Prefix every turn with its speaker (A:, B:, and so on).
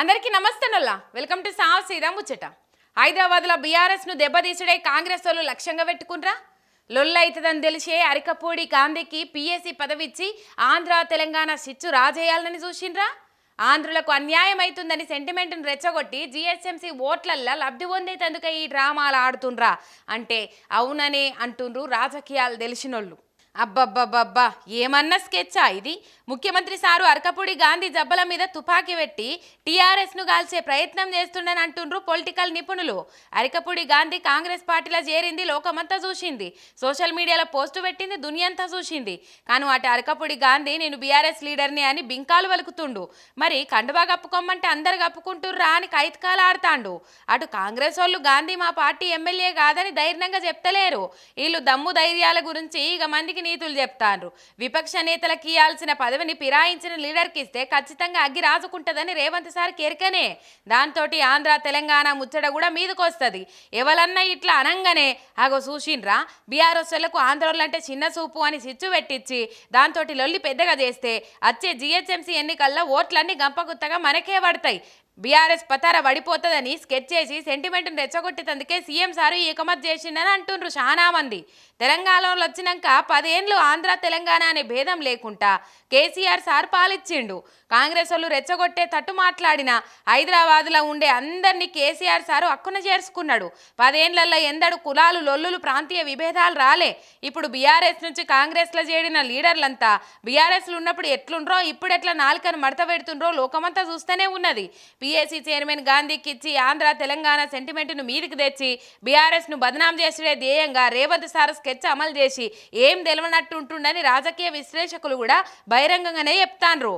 A: అందరికీ నమస్తేనల్లా welcome to సావ్ శ్రీరామ్ ముచ్చట. హైదరాబాద్లో బీఆర్ఎస్ను దెబ్బతీసుడే కాంగ్రెస్ వాళ్ళు లక్ష్యంగా పెట్టుకుండ్రా లొల్ల అవుతుందని తెలిసే అరికపూడి గాంధీకి పిఎస్సి పదవిచ్చి ఆంధ్ర తెలంగాణ సిచ్చు రాజేయాలని చూసిండ్రా? ఆంధ్రులకు అన్యాయం అవుతుందని సెంటిమెంట్ను రెచ్చగొట్టి జిఎస్ఎంసీ ఓట్లల్లా లబ్ధి పొందేతందుకే ఈ డ్రామాలు ఆడుతుండ్రా? అంటే అవుననే అంటుండ్రు రాజకీయాలు తెలిసినోళ్ళు. అబ్బబ్బబ్బబ్బా ఏమన్నా స్కెచ్చా ఇది? ముఖ్యమంత్రి సారు అరకపూడి గాంధీ జబ్బల మీద తుపాకీ పెట్టి టీఆర్ఎస్ను గాల్చే ప్రయత్నం చేస్తుండని అంటుండ్రు పొలిటికల్ నిపుణులు. అరకపూడి గాంధీ కాంగ్రెస్ పార్టీలో చేరింది లోకమంతా చూసింది. సోషల్ మీడియాలో పోస్టు పెట్టింది దునియంతా చూసింది. కానీ అటు అరకపూడి గాంధీ నేను బీఆర్ఎస్ లీడర్ని అని బింకాలు వలుకుతుండు. మరి కండువా కప్పుకోమంటే అందరు కప్పుకుంటుర్రా అని కైతకాలు ఆడతాండు. అటు కాంగ్రెస్ వాళ్ళు గాంధీ మా పార్టీ ఎమ్మెల్యే కాదని ధైర్యంగా చెప్తలేరు. వీళ్ళు దమ్ము ధైర్యాల గురించి ఇక మందికి నీతులు చెప్తాండ్రు. విపక్ష నేతలకు ఇవ్వాల్సిన పదవిని ఫిరాయించిన లీడర్కి ఇస్తే ఖచ్చితంగా అగ్గి రాజుకుంటుందని రేవంత్ సార్ కెరికనే. దాంతో ఆంధ్ర తెలంగాణ ముచ్చట కూడా మీదకొస్తుంది. ఎవరన్నా ఇట్లా అనంగానే అగో చూసిండ్రా? బీఆర్ఎస్లకు ఆంధ్రోళ్ళంటే చిన్న చూపు అని సిచ్చు పెట్టించి దాంతో లొల్లి పెద్దగా చేస్తే వచ్చే జిహెచ్ఎంసీ ఎన్నికల్లో ఓట్లన్నీ గంపగుత్తగా మనకే పడతాయి. బీఆర్ఎస్ పతార పడిపోతుందని స్కెచ్ చేసి సెంటిమెంట్ని రెచ్చగొట్టేందుకే సీఎం సారు ఏకమత్ చేసిండని అంటుండ్రు చాలా మంది తెలంగాణలో వచ్చినాక పదేండ్లు ఆంధ్ర తెలంగాణ అనే భేదం లేకుండా కేసీఆర్ సార్ పాలిచ్చిండు. కాంగ్రెస్ వాళ్ళు రెచ్చగొట్టే తట్టు మాట్లాడిన హైదరాబాద్లో ఉండే అందరినీ కేసీఆర్ సారు అక్కున చేర్చుకున్నాడు. పదేండ్లలో ఎందడు కులాలు లొల్లులు ప్రాంతీయ విభేదాలు రాలే. ఇప్పుడు బీఆర్ఎస్ నుంచి కాంగ్రెస్లో చేరిన లీడర్లంతా బీఆర్ఎస్లు ఉన్నప్పుడు ఎట్లుండ్రో ఇప్పుడు ఎట్లా నాలుకను మడత పెడుతుండ్రో లోకమంతా చూస్తూనే ఉన్నది. పిఎస్సి చైర్మన్ గాంధీకి ఇచ్చి ఆంధ్ర తెలంగాణ సెంటిమెంట్ను మీదికి తెచ్చి బీఆర్ఎస్ను బదనాం చేసే ధ్యేయంగా రేవంత్ సార్ స్కెచ్ అమలు చేసి ఏం తెలివనట్టుంటుండని రాజకీయ విశ్లేషకులు కూడా బహిరంగంగానే చెప్తాండ్రు.